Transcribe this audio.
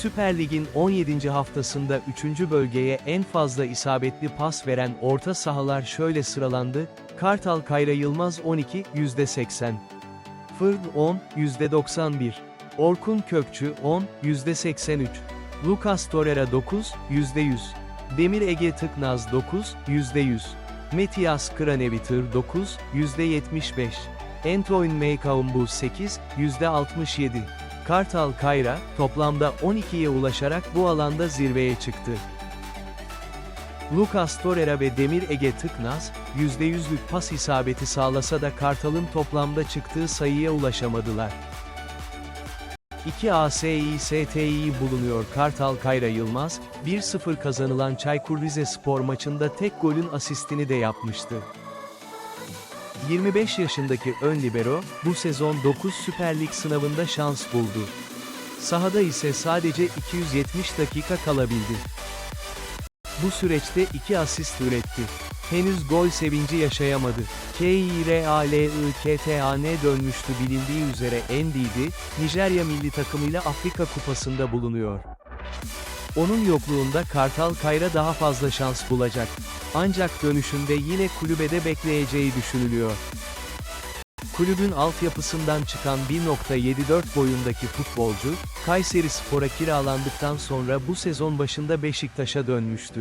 Süper Lig'in 17. haftasında 3. bölgeye en fazla isabetli pas veren orta sahalar şöyle sıralandı, Kartal Kayra Yılmaz 12, %80. Fırd 10, %91. Orkun Kökçü 10, %83. Lucas Torreira 9, %100. Demir Ege Tıknaz 9, %100. Metias Kranevitır 9, %75. Antoine Meykaumbu 8, %67. Kartal Kayra, toplamda 12'ye ulaşarak bu alanda zirveye çıktı. Lucas Torreira ve Demir Ege Tıknaz, %100'lük pas isabeti sağlasa da Kartal'ın toplamda çıktığı sayıya ulaşamadılar. 2 ASİ STİ bulunuyor Kartal Kayra Yılmaz, 1-0 kazanılan Çaykur Rizespor maçında tek golün asistini de yapmıştı. 25 yaşındaki ön libero, bu sezon 9 Süper Lig sınavında şans buldu. Sahada ise sadece 270 dakika kalabildi. Bu süreçte 2 asist üretti. Henüz gol sevinci yaşayamadı. KİRALIKTAN dönmüştü bilindiği üzere Ndidi, Nijerya milli takımıyla Afrika Kupası'nda bulunuyor. Onun yokluğunda Kartal Kayra daha fazla şans bulacak. Ancak dönüşünde yine kulübede bekleyeceği düşünülüyor. Kulübün altyapısından çıkan 1.74 boyundaki futbolcu, Kayseri Spor'a kiralandıktan sonra bu sezon başında Beşiktaş'a dönmüştü.